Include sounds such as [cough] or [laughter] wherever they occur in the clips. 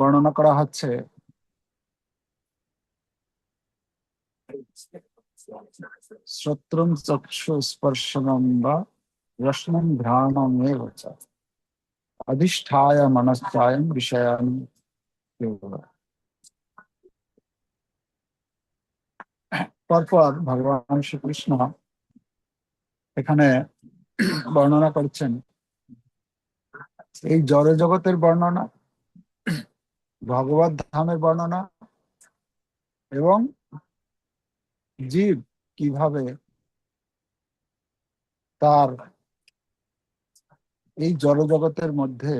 বর্ণনা করা হচ্ছে। অধিষ্ঠায় মনশ্চায়ম বিষয়ান পরপর ভগবান শ্রীকৃষ্ণ এখানে বর্ণনা করছেন। এই জড় জগতের বর্ণনা ভগবত ধামের বর্ণনা এবং জীব কীভাবে তার এই জড়জগতের মধ্যে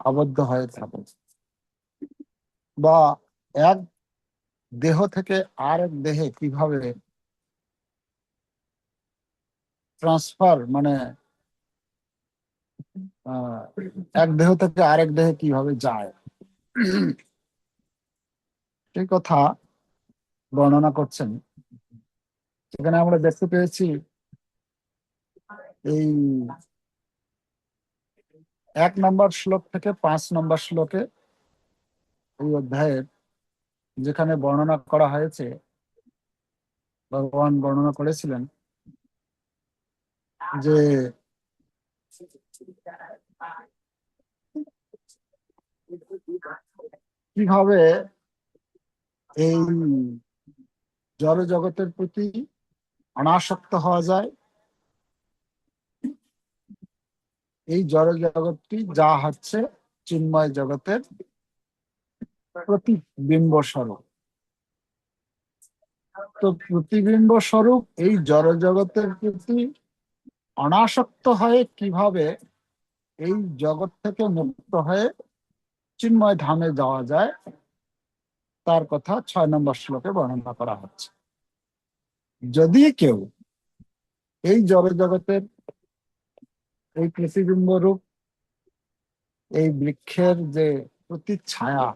আবদ্ধ হয়ে থাকে বা এক দেহ থেকে আর এক দেহে কীভাবে ট্রান্সফার মানে এক দেহ থেকে আরেক দেহে কীভাবে যায়? [clears throat] সেই কথা বর্ণনা করছেন। সেখানে আমরা দেখতে পেয়েছি এই এক নম্বর শ্লোক থেকে পাঁচ নম্বর শ্লোকে এই অধ্যায়ের যেখানে বর্ণনা করা হয়েছে, ভগবান বর্ণনা করেছিলেন যে কীভাবে এই জড় জগতের প্রতি অনাসক্ত হওয়া যায়। এই জড় জগৎটি যা হচ্ছে চিন্ময় জগতের প্রতিবিম্ব স্বরূপ। তো প্রতিবিম্ব স্বরূপ এই জড় জগতের প্রতি অনাসক্ত হয়ে কীভাবে এই জগৎ থেকে মুক্ত হয়ে চিন্ময় ধামে যাওয়া যায়, তার কথা ছয় নম্বর শ্লোকে বর্ণনা করা হচ্ছে। যদি কেউ এই জগতের এই প্রতিবিম্ব রূপ, এই বৃক্ষের যে প্রতি ছায়া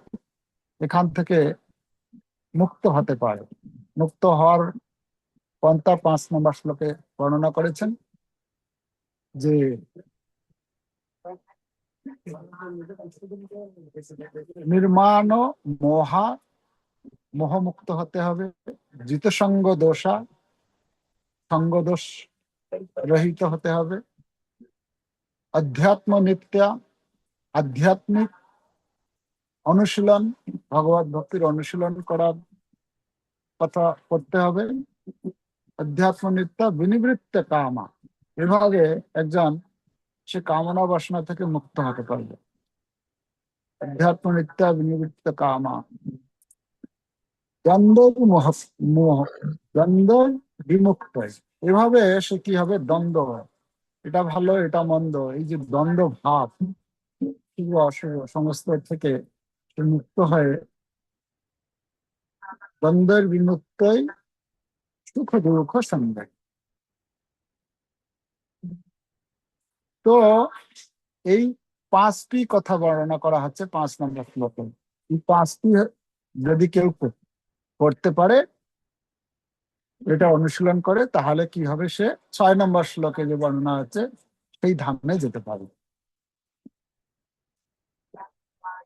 এখান থেকে মুক্ত হতে পারে। মুক্ত হওয়ার পন্থা পাঁচ নম্বর শ্লোকে বর্ণনা করেছেন যে নির্মাণ মোহা মোহমুক্ত হতে হবে। জিতসঙ্গ দোষা, সঙ্গ দোষ রহিত হতে হবে। অধ্যাত্ম নিত্যা, আধ্যাত্মিক অনুশীলন, ভগবত ভক্তির অনুশীলন করার কথা করতে হবে। অধ্যাত্ম নিত্য, বিনিবৃত্ত কামা। এভাবে একজন সে কামনা বাসনা থেকে মুক্ত হতে পারবে। অধ্যাত্ম নিত্য বিনিবৃত্ত কামা দ্বন্দ্ব মোহ বিমুক্ত এভাবে সে কি হবে? দ্বন্দ্ব এটা ভালো, এটা মন্দ। এই যে দ্বন্দ্ব ভাব, শুভ, অশুভ, সমস্ত থেকে মুক্ত হয়ে দ্বন্দ্বের বিমুক্তই সুখ, দুঃখ, সন্দেহ। তো এই পাঁচটি কথা বর্ণনা করা হচ্ছে, পাঁচ নম্বর শ্লোকে। এই পাঁচটি যদি কেউ করতে পারে, এটা অনুশীলন করে, তাহলে কি হবে সে? ছয় নম্বর শ্লোকে যে বর্ণনা হচ্ছে, সেই ধামে যেতে পারে।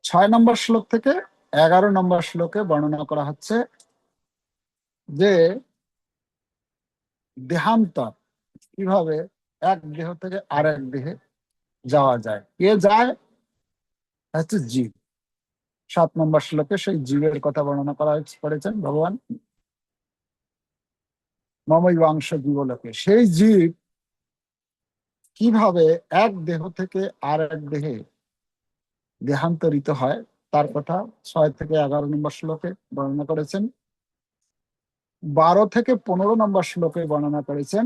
ছয় নম্বর শ্লোক থেকে এগারো নম্বর শ্লোকে বর্ণনা করা হচ্ছে যে, দেহান্তর, কীভাবে এক দেহ থেকে আর এক দেহে যাওয়া যায়। কে যায়? হচ্ছে জীব। সাত নম্বর শ্লোকে সেই জীবের কথা বর্ণনা করা করেছেন ভগবান? মমৈবাংশ জীবলোকে। সেই জীব কীভাবে এক দেহ থেকে আর এক দেহে দেহান্তরিত হয়, তার কথা ছয় থেকে এগারো নম্বর শ্লোকে বর্ণনা করেছেন। বারো থেকে পনেরো নম্বর শ্লোকে বর্ণনা করেছেন।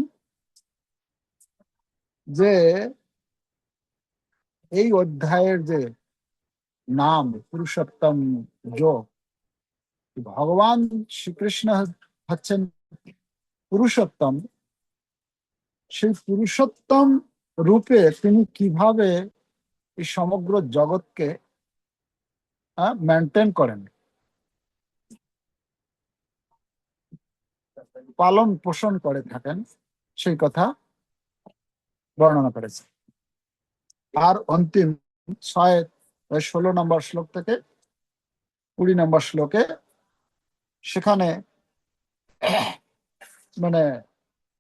যে এই অধ্যায়ের যে নাম, পুরুষোত্তম যোগ ভগবান শ্রীকৃষ্ণ হচ্ছেন পুরুষোত্তম, সেই পুরুষোত্তম রূপে তিনি কীভাবে এই সমগ্র জগৎকে মেনটেন করেন? পালন পোষণ করে থাকেন, সেই কথা বর্ণনা করেছে। আর অন্তিম ছয় ষোলো নম্বর শ্লোক থেকে কুড়ি নম্বর শ্লোকে সেখানে মানে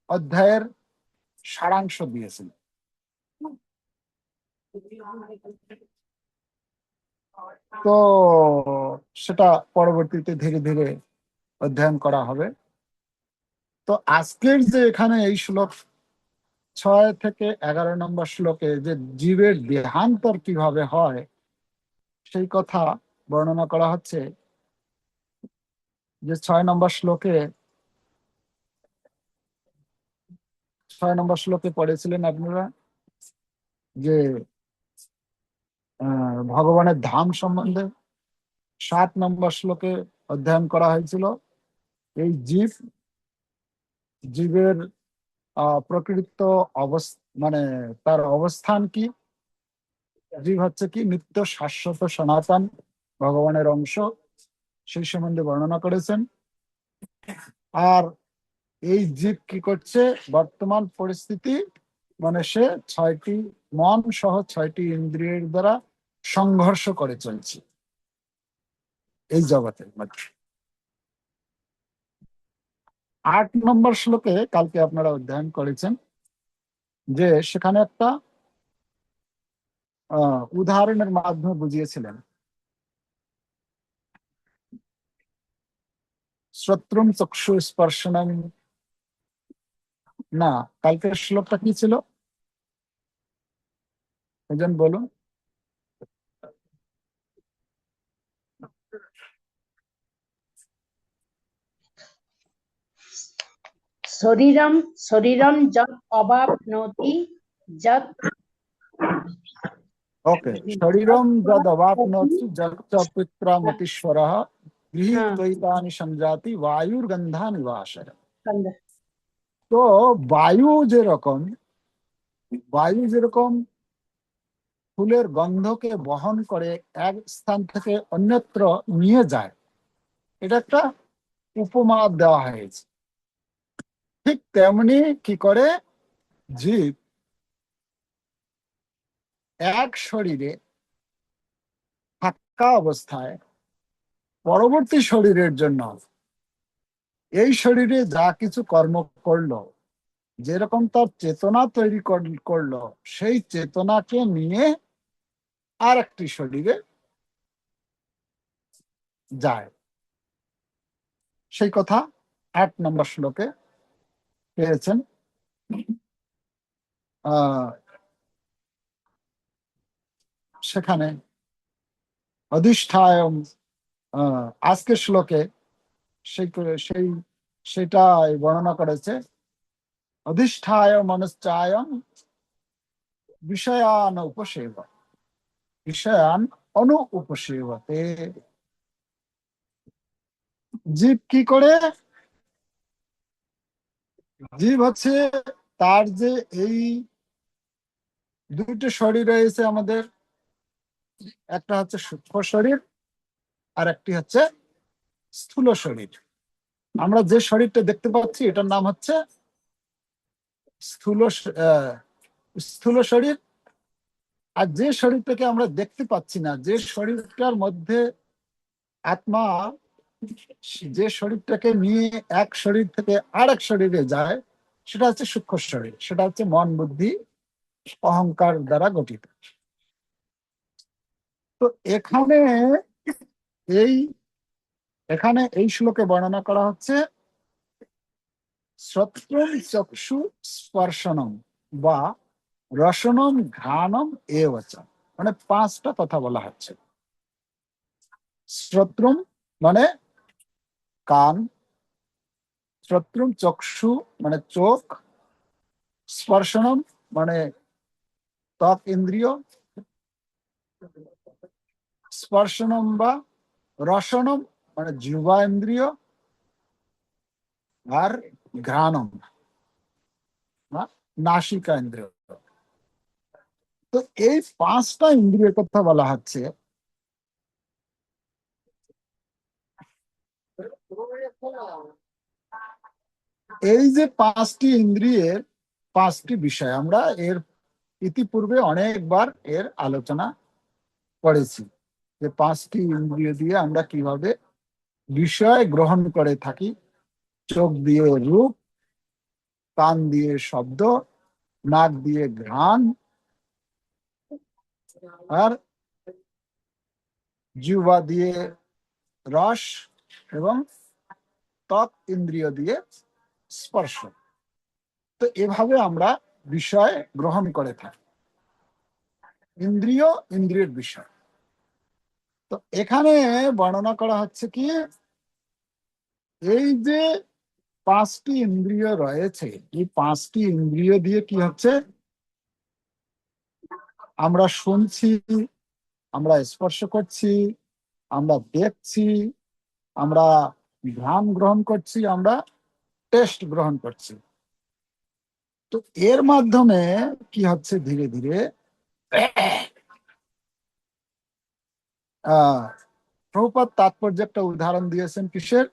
অধ্যায়ের সারাংশ দিয়েছিল। তো সেটা পরবর্তীতে ধীরে ধীরে অধ্যয়ন করা হবে। তো আজকের যে এখানে এই শ্লোক ছয় থেকে এগারো নম্বর শ্লোকে যে জীবের দেহান্তর কীভাবে হয়, সেই কথা বর্ণনা করা হচ্ছে। যে ছয় নম্বর শ্লোকে, ছয় নম্বর শ্লোকে পড়েছিলেন আপনারা যে ভগবানের ধাম সম্বন্ধে সাত নম্বর শ্লোকে অধ্যয়ন করা হয়েছিল। এই জীব, জীবের প্রকৃত মানে তার অবস্থান কি? জীব হচ্ছে কি? নিত্য শাশ্বত সনাতন ভগবানের অংশ। সেই সম্বন্ধে বর্ণনা করেছেন। আর এই জীব কি করছে? বর্তমান পরিস্থিতি মানে সে ছয়টি মন সহ ছয়টি ইন্দ্রিয়ের দ্বারা সংঘর্ষ করে চলছে। এই জগতের মধ্যে। আট নম্বর শ্লোকে কালকে আপনারা অধ্যয়ন করেছেন যে সেখানে একটা উদাহরণের মাধ্যমে বুঝিয়েছিলেন। শ্রোত্রম চক্ষু স্পর্শনম না, কালকের শ্লোকটা কি ছিল? একজন বলুন। শরীরম শরীরম যত অবাপনোতি যত ওকে শরীরম যদ অবাপনোতি যত পিত্রামতিশ্বরः গৃহীত্বৈতানি সংজাতি বায়ুর গন্ধা নিবাসয় তো বায়ু যেরকম বায়ু যেরকম ফুলের গন্ধকে বহন করে এক স্থান থেকে অন্যত্র নিয়ে যায় এটা একটা উপমা দেওয়া হয়েছে ঠিক তেমনি কি করে? জীব এক শরীরে থাকা অবস্থায় পরবর্তী শরীরের জন্য এই শরীরে যা কিছু কর্ম করল, যেরকম তার চেতনা তৈরি কর- করল, সেই চেতনাকে নিয়ে আর একটি শরীরে যায়। সেই কথা আট নম্বর শ্লোকে পেয়েছেন। সেখানে অধিষ্ঠায় আজকের শ্লোকে সেই সেই সেটা বর্ণনা করেছে। অধিষ্ঠায় মনশ্চায়ম বিষয়ান উপসেব, বিষয়ান অনু উপসেবতে। জীব কি করে? জীব হচ্ছে তার যে এই দুটো শরীর রয়েছে আমাদের, একটা হচ্ছে সূক্ষ্ম শরীর আর একটি হচ্ছে স্থূল শরীর। আমরা যে শরীরটা দেখতে পাচ্ছি, এটার নাম হচ্ছে স্থূল স্থূল শরীর। আর যে শরীরটাকে আমরা দেখতে পাচ্ছি না, যে শরীরটার মধ্যে আত্মা যে শরীরটাকে নিয়ে এক শরীর থেকে আর এক শরীরে যায়, সেটা হচ্ছে সূক্ষ্ম শরীর, সেটা হচ্ছে মন বুদ্ধি, অহংকার দ্বারা গঠিত। তো এখানে এই এখানে এই শ্লোকে বর্ণনা করা হচ্ছে শ্রোত্রম চক্ষু স্পর্শনম বা রসনম ঘ্রাণম এ বচন মানে পাঁচটা কথা বলা হচ্ছে। শ্রোত্রম মানে কান, শ্রোত্রম, চক্ষু মানে চোখ, স্পর্শনম মানে ত্বক, ইন্দ্রিয়, স্পর্শনম বা রসনম মানে জিহ্বা, ইন্দ্রিয়, আর ঘ্রাণম, বা নাসিকা, ইন্দ্রিয়। তো এই পাঁচটা ইন্দ্রিয়ের কথা বলা হচ্ছে এই যে পাঁচটি ইন্দ্রিয়ের পাঁচটি বিষয়, আমরা এর ইতিপূর্বে অনেকবার এর আলোচনা করেছি যে পাঁচটি ইন্দ্রিয় দিয়ে আমরা কীভাবে বিষয় গ্রহণ করে থাকি। চোখ দিয়ে রূপ, কান দিয়ে শব্দ, নাক দিয়ে ঘ্রাণ, আর জিহ্বা দিয়ে রস এবং ত্বক ইন্দ্রিয় দিয়ে স্পর্শ। তো এভাবে আমরা বিষয় গ্রহণ করে থাকি। ইন্দ্রিয়, ইন্দ্রিয়ের বিষয়। তো এখানে বর্ণনা করা হচ্ছে কি, এই যে পাঁচটি ইন্দ্রিয় রয়েছে, এই পাঁচটি ইন্দ্রিয় দিয়ে কি হচ্ছে, আমরা শুনছি, আমরা স্পর্শ করছি, আমরা দেখছি, আমরা ঘ্রাণ গ্রহণ করছি, আমরা টেস্ট গ্রহণ করছি। তো এর মাধ্যমে কি হচ্ছে ধীরে ধীরে? প্রভুপাত তাৎপর্য একটা উদাহরণ দিয়েছেন কিসের?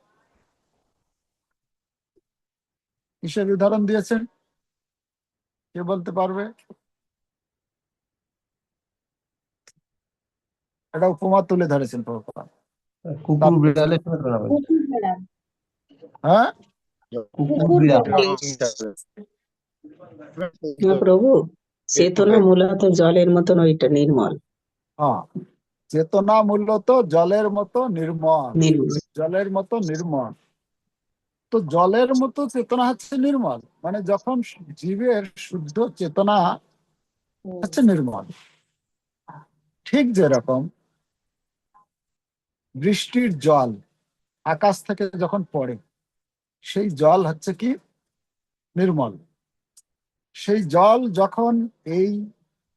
কিসের উদাহরণ দিয়েছেন? কে বলতে পারবে? এটা উপমা তুলে ধরেছেন প্রভুপাত কুকুর বিড়ালের সাথে। হ্যাঁ? কুকুর বিড়াল। না প্রভু? চেতনা মূলত জলের মতন ওইটা নির্মল। হ্যাঁ। চেতনা মূলত জলের মতো নির্মল। নির্মল। জলের মতো নির্মল। তো জলের মতো চেতনা হচ্ছে নির্মল। মানে যখন জীবের শুদ্ধ চেতনা হচ্ছে নির্মল। ঠিক যেরকম বৃষ্টির জল আকাশ থেকে যখন পড়ে, সেই জল হচ্ছে কি? নির্মল। সেই জল যখন এই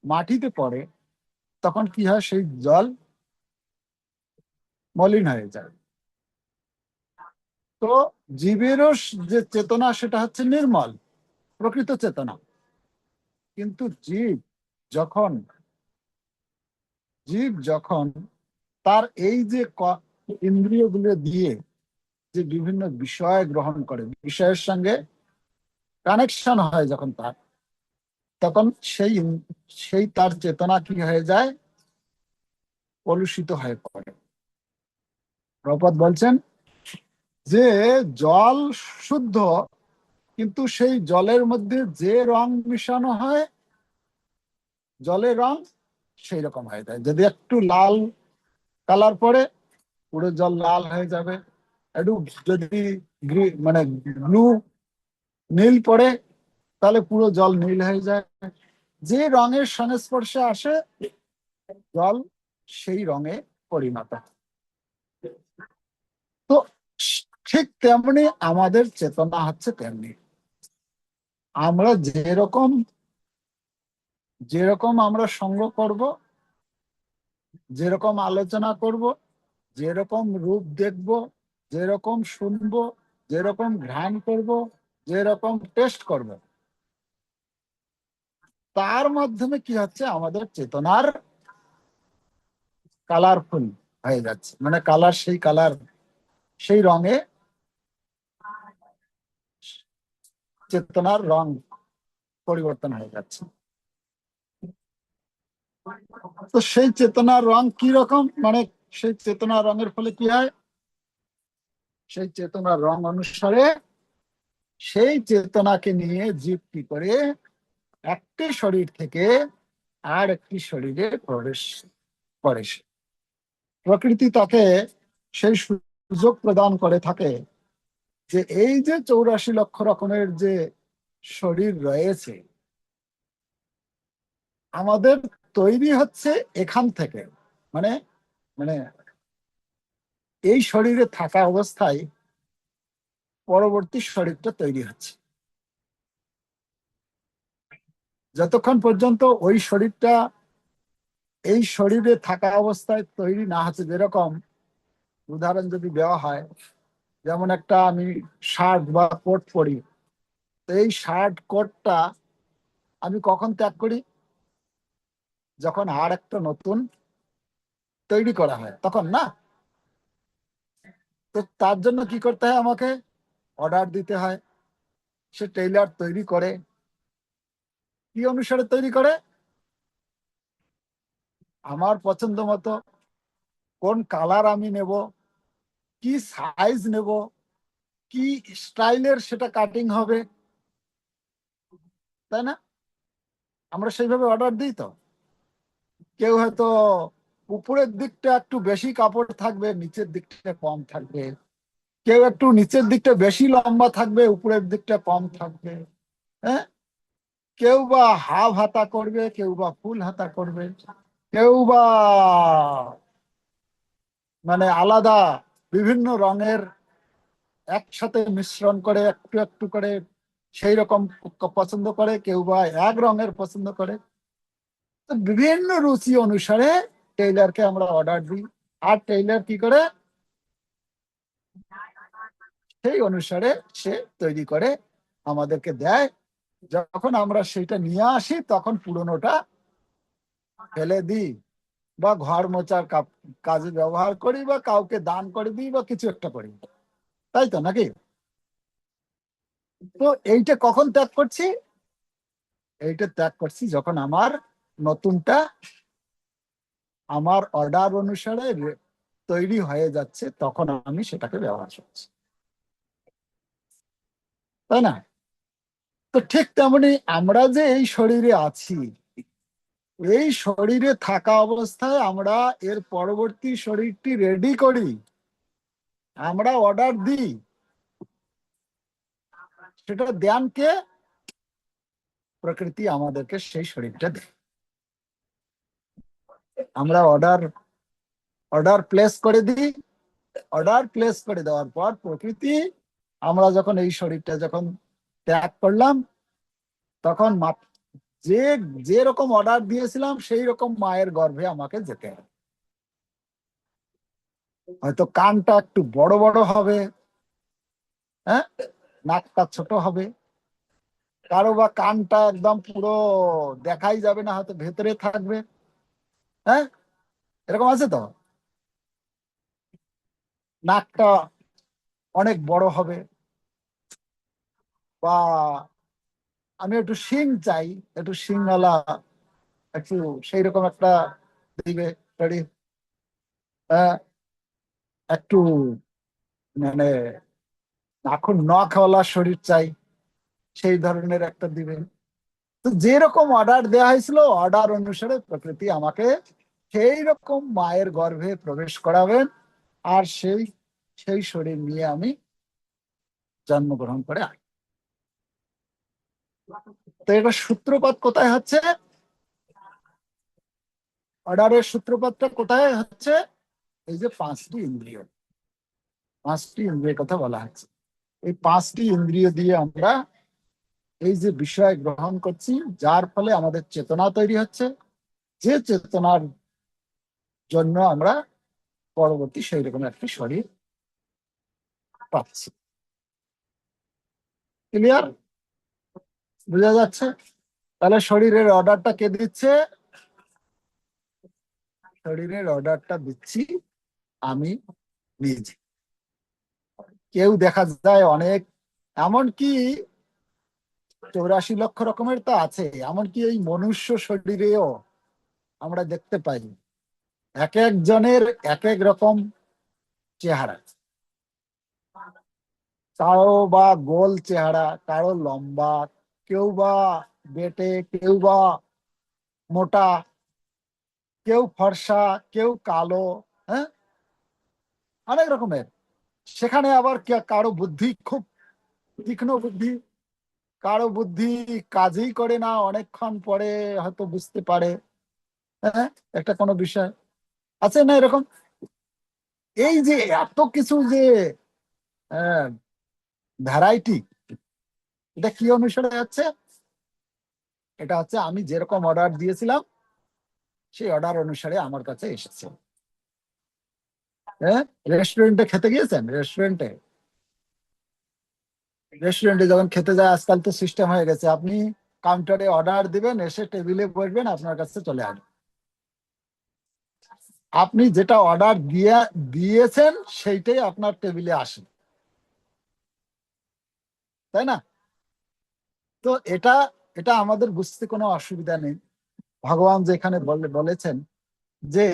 মাটিতে পড়ে, তখন কি হয়? সেই জল মলিন হয়ে যায়। তো জীবেরও যে চেতনা, সেটা হচ্ছে নির্মল, প্রকৃত চেতনা। কিন্তু জীব যখন জীব যখন তার এই যে ইন্দ্রিয়গুলো দিয়ে যে বিভিন্ন বিষয় গ্রহণ করে, বিষয়ের সঙ্গে কানেকশন হয় যখন তার, তখন সেই সেই তার চেতনা কি হয়ে যায়? কলুষিত হয়ে পড়ে। প্রপদ বলছেন যে জল শুদ্ধ, কিন্তু সেই জলের মধ্যে যে রং মিশানো হয়, জলের রং সেই রকম হয়ে যায়। যদি একটু লাল কালার পরে পুরো জল লাল হয়ে যাবে। একটু যদি মানে ব্লু নীল পড়ে, তাহলে পুরো জল নীল হয়ে যায়। যে রঙের সংস্পর্শে আসে, জল সেই রঙে পরিণত তো ঠিক তেমনি আমাদের চেতনা হচ্ছে তেমনি। আমরা যেরকম যেরকম আমরা সঙ্গ করব যেরকম আলোচনা করব, যেরকম রূপ দেখব, যেরকম শুনব, যেরকম ঘ্রাণ করব, যেরকম টেস্ট করব। তার মাধ্যমে কি হচ্ছে? আমাদের চেতনার কালারফুল হয়ে যাচ্ছে। মানে কালার সেই কালার, সেই রঙে চেতনার রং পরিবর্তন হয়ে যাচ্ছে। তো সেই চেতনার রং কি রকম? মানে সেই চেতনার রঙের ফলে কি হয়? সেই চেতনার রং অনুসারে সেই চেতনাকে নিয়ে জীব কি করে? একটি শরীর থেকে আর একটি শরীরে প্রবেশ করে। প্রকৃতি তাকে সেই সুযোগ প্রদান করে থাকে যে এই যে চৌরাশি লক্ষ রকমের যে শরীর রয়েছে, আমাদের তৈরি হচ্ছে এখান থেকে। মানে মানে এই শরীরে থাকা অবস্থায় পরবর্তী শরীরটা তৈরি হচ্ছে। যতক্ষণ পর্যন্ত ওই শরীরটা, এই শরীরে থাকা অবস্থায় তৈরি না হচ্ছে যেরকম, উদাহরণ যদি দেওয়া হয়, যেমন একটা আমি শার্ট বা কোট পরি, তো এই শার্ট, কোটটা আমি কখন ত্যাগ করি? যখন আর একটা নতুন তৈরি করা হয়, তখন না? তো তার জন্য কি করতে হয় আমাকে? অর্ডার দিতে হয়। সে টেইলার তৈরি করে। কি অনুসারে তৈরি করে? আমার পছন্দ মতো কোন কালার আমি নেব, কি সাইজ নেব, কি স্টাইলের সেটা কাটিং হবে, তাই না? আমরা সেইভাবে অর্ডার দিই তো? কেউ হয়তো উপরের দিকটা একটু বেশি কাপড় থাকবে, নিচের দিকটা কম থাকবে। কেউ একটু নিচের দিকটা বেশি লম্বা থাকবে, উপরের দিকটা কম থাকবে। হ্যাঁ? কেউ বা হাফ হাতা করবে, কেউ বা ফুল হাতা করবে, কেউ বা মানে আলাদা বিভিন্ন রঙের একসাথে মিশ্রণ করে, একটু একটু করে সেই রকম পছন্দ করে, কেউ বা এক রঙের পছন্দ করে। বিভিন্ন রুচি অনুসারে টেইলারকে আমরা অর্ডার দিই। আর টেইলার কি করে? সেই অনুসারে সে তৈরি করে, আমাদেরকে দেয়। যখন আমরা সেটা নিয়ে আসি, তখন পুরনোটা ফেলে দিই বা ঘর মোচার কাজে ব্যবহার করি বা কাউকে দান করে দিই বা কিছু একটা করি। তাই তো নাকি? তো এইটা কখন ত্যাগ করছি? এইটা ত্যাগ করছি যখন আমার নতুনটা আমার অর্ডার অনুসারে তৈরি হয়ে যাচ্ছে, তখন আমি সেটাকে ব্যবহার করছি। তাই না? তো ঠিক তেমনি আমরা যে এই শরীরে আছি, এই শরীরে থাকা অবস্থায় আমরা এর পরবর্তী শরীরটি রেডি করি, আমরা অর্ডার দিই। সেটা দেন কে প্রকৃতি আমাদেরকে সেই শরীরটা দেয়। আমরা অর্ডার অর্ডার প্লেস করে দিই অর্ডার প্লেস করে দেওয়ার পর প্রকৃতি, আমরা যখন এই শরীরটা যখন ত্যাগ করলাম, তখন মা- যে যে রকম অর্ডার দিয়েছিলাম, সেই রকম মায়ের গর্ভে আমাকে যেতে হবে। হয়তো কানটা একটু বড় বড় হবে হ্যাঁ? নাকটা ছোট হবে। কারও বা কানটা একদম পুরো দেখাই যাবে না, হয়তো ভেতরে থাকবে। হ্যাঁ? এরকম আছে তো? নাকটা অনেক বড় হবে। বা আমি একটু শিং চাই, একটু শিংওয়ালা একটু সেই রকম একটা দিবে শরীর একটু মানে এখন নখওয়ালা শরীর চাই, সেই ধরনের একটা দিবেন তো যেরকম অর্ডার দেওয়া হয়েছিল অর্ডার অনুসারে প্রকৃতি আমাকে সেই রকম মায়ের গর্ভে প্রবেশ করাবেন আর সেই সেই শরীর নিয়ে আমি জন্মগ্রহণ করে আসি তো এটা সূত্রপাত কোথায় হচ্ছে? অর্ডারের সূত্রপাতটা কোথায় হচ্ছে? এই যে পাঁচটি ইন্দ্রিয়। পাঁচটি ইন্দ্রিয়ের কথা বলা হচ্ছে। এই পাঁচটি ইন্দ্রিয় দিয়ে আমরা এই যে বিষয় গ্রহণ করছি, যার ফলে আমাদের চেতনা তৈরি হচ্ছে। যে চেতনার জন্য আমরা পরবর্তী সেই রকম একটি শরীর পাচ্ছি। ক্লিয়ার বোঝা যাচ্ছে? তাহলে শরীরের অর্ডারটা কে দিচ্ছে? শরীরের অর্ডারটা দিচ্ছি আমি নিজে। কেউ দেখা যায় অনেক, এমনকি চৌরাশি লক্ষ রকমের তো আছে, এমনকি এই মনুষ্য শরীরেও আমরা দেখতে পাই। এক একজনের এক এক রকম চেহারা। কারও বা গোল চেহারা, কারও লম্বা, কেউ বা বেটে, কেউ বা মোটা, কেউ ফর্সা, কেউ কালো হ্যাঁ? অনেক রকমের। সেখানে আবার কারও বুদ্ধি খুব তীক্ষ্ণ বুদ্ধি, কারও বুদ্ধি কাজই করে না, অনেকক্ষণ পরে হয়তো বুঝতে পারে হ্যাঁ? একটা কোনো বিষয় আছে না এরকম? এই যে এত কিছু যে ভ্যারাইটি এটা কি অনুসারে হচ্ছে? এটা হচ্ছে আমি যেরকম অর্ডার দিয়েছিলাম, সেই অর্ডার অনুসারে আমার কাছে এসেছে। হ্যাঁ? রেস্টুরেন্টে খেতে গিয়েছেন? রেস্টুরেন্টে রেস্টুরেন্টে যখন খেতে যায়, আজকাল তো সিস্টেম হয়ে গেছে। আপনি কাউন্টারে অর্ডার দিবেন, এসে টেবিলে বসবেন, আপনার কাছে চলে আসবে। আপনি যেটা অর্ডার দিয়ে, দিয়েছেন, সেইটাই আপনার টেবিলে আসে। তাই না? তো এটা এটা আমাদের বুঝতে কোনো অসুবিধা নেই। ভগবান যেখানে বলে, বলেছেন যে,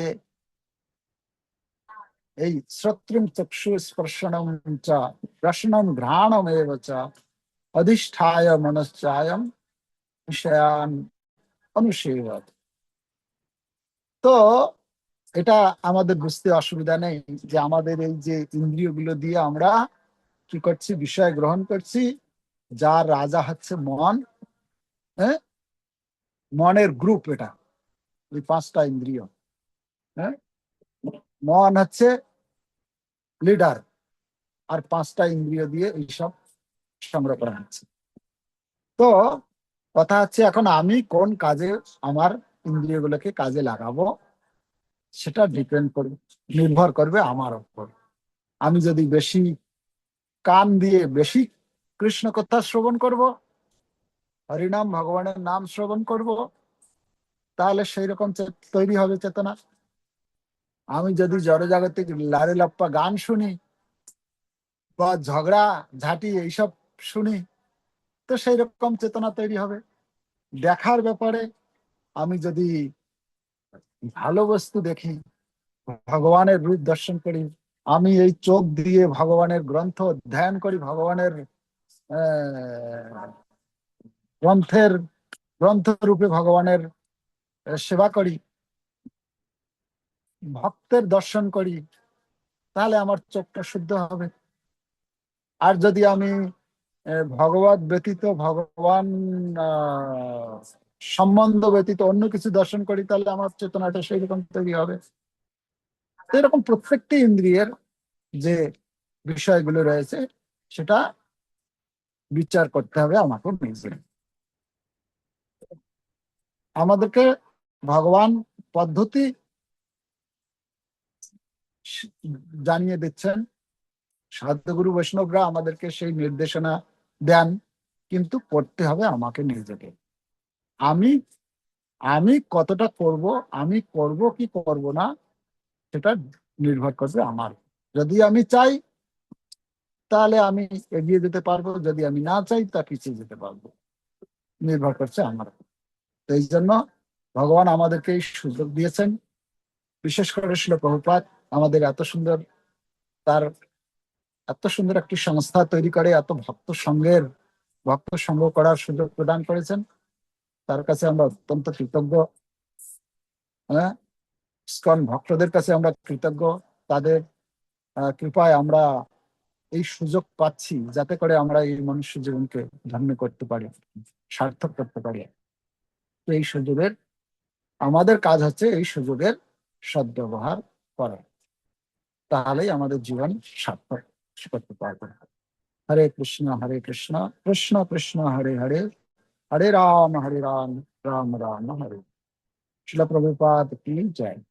এই শ্রোত্রুম চক্ষু স্পর্শনম চ রসনম ঘ্রাণম চ, অধিষ্ঠায় মনশ্চায়ম বিষয়ান অনুশীলন তো এটা আমাদের বুঝতে অসুবিধা নেই যে আমাদের এই যে ইন্দ্রিয়গুলো দিয়ে আমরা কি করছি, বিষয় গ্রহণ করছি, যার রাজা হচ্ছে মন হ্যাঁ? মনের গ্রুপ এটা, এই পাঁচটা ইন্দ্রিয় হ্যাঁ? মন হচ্ছে লিডার আর পাঁচটা ইন্দ্রিয় দিয়ে এইসব সংগ্রহ করা হচ্ছে। তো কথা হচ্ছে এখন আমি কোন কাজে আমার ইন্দ্রিয়গুলোকে কাজে লাগাবো? সেটা ডিপেন্ড করবে, নির্ভর করবে আমার উপর। আমি যদি বেশি কান দিয়ে বেশি কৃষ্ণ কথা শ্রবণ করব, হরিনাম ভগবানের নাম শ্রবণ করব, তাহলে সেই রকম তৈরি হবে চেতনা। আমি যদি জড়জাগতিক লারে লাপ্পা গান শুনি বা ঝগড়া, ঝাঁটি এইসব শুনি, তো সেই রকম চেতনা তৈরি হবে। দেখার ব্যাপারে আমি যদি ভালো বস্তু দেখি ভগবানের রূপ দর্শন করি। আমি এই চোখ দিয়ে ভগবানের গ্রন্থ অধ্যয়ন করি ভগবানের গ্রন্থের গ্রন্থ রূপে ভগবানের সেবা করি ভক্তের দর্শন করি তাহলে আমার চোখটা শুদ্ধ হবে। আর যদি আমি ভগবত ব্যতীত ভগবান আহ, সম্বন্ধ ব্যতীত অন্য কিছু দর্শন করি, তাহলে আমার চেতনাটা সেই রকম তৈরি হবে। এরকম প্রত্যেকটি ইন্দ্রিয়ের যে বিষয়গুলো রয়েছে, সেটা বিচার করতে হবে আমাকে নিজে। আমাদেরকে ভগবান পদ্ধতি জানিয়ে দিচ্ছেন। সাধুগুরু বৈষ্ণবরা আমাদেরকে সেই নির্দেশনা দেন, কিন্তু করতে হবে আমাকে নিজেকে। আমি আমি কতটা করব, আমি করব কি করব না, সেটা নির্ভর করবে আমার। যদি আমি চাই, তাহলে আমি এগিয়ে যেতে পারব, যদি আমি না চাই তা পিছিয়ে যেতে পারব। নির্ভর করছে আমার এই জন্য ভগবান আমাদেরকে এই সুযোগ দিয়েছেন। বিশেষ করে শিল প্রভুপাত আমাদের এত সুন্দর, তার এত সুন্দর একটি সংস্থা তৈরি করে, এত ভক্ত সঙ্গের ভক্ত সঙ্গ করার সুযোগ প্রদান করেছেন। তার কাছে আমরা অত্যন্ত কৃতজ্ঞ হ্যাঁ? ভক্তদের কাছে আমরা কৃতজ্ঞ। তাদের কৃপায় আমরা এই সুযোগ পাচ্ছি যাতে করে আমরা এই মনুষ্য জীবনকে ধন্য করতে পারি, সার্থক করতে পারি। তো এই সুযোগের, আমাদের কাজ হচ্ছে এই সুযোগের সদ্ব্যবহার করা। তাহলেই আমাদের জীবন সার্থক করতে পারবে। হরে কৃষ্ণ হরে কৃষ্ণ কৃষ্ণ কৃষ্ণ, হরে হরে। हरे राम हरे राम राम राम हरे शिल प्रभुपाद की जय।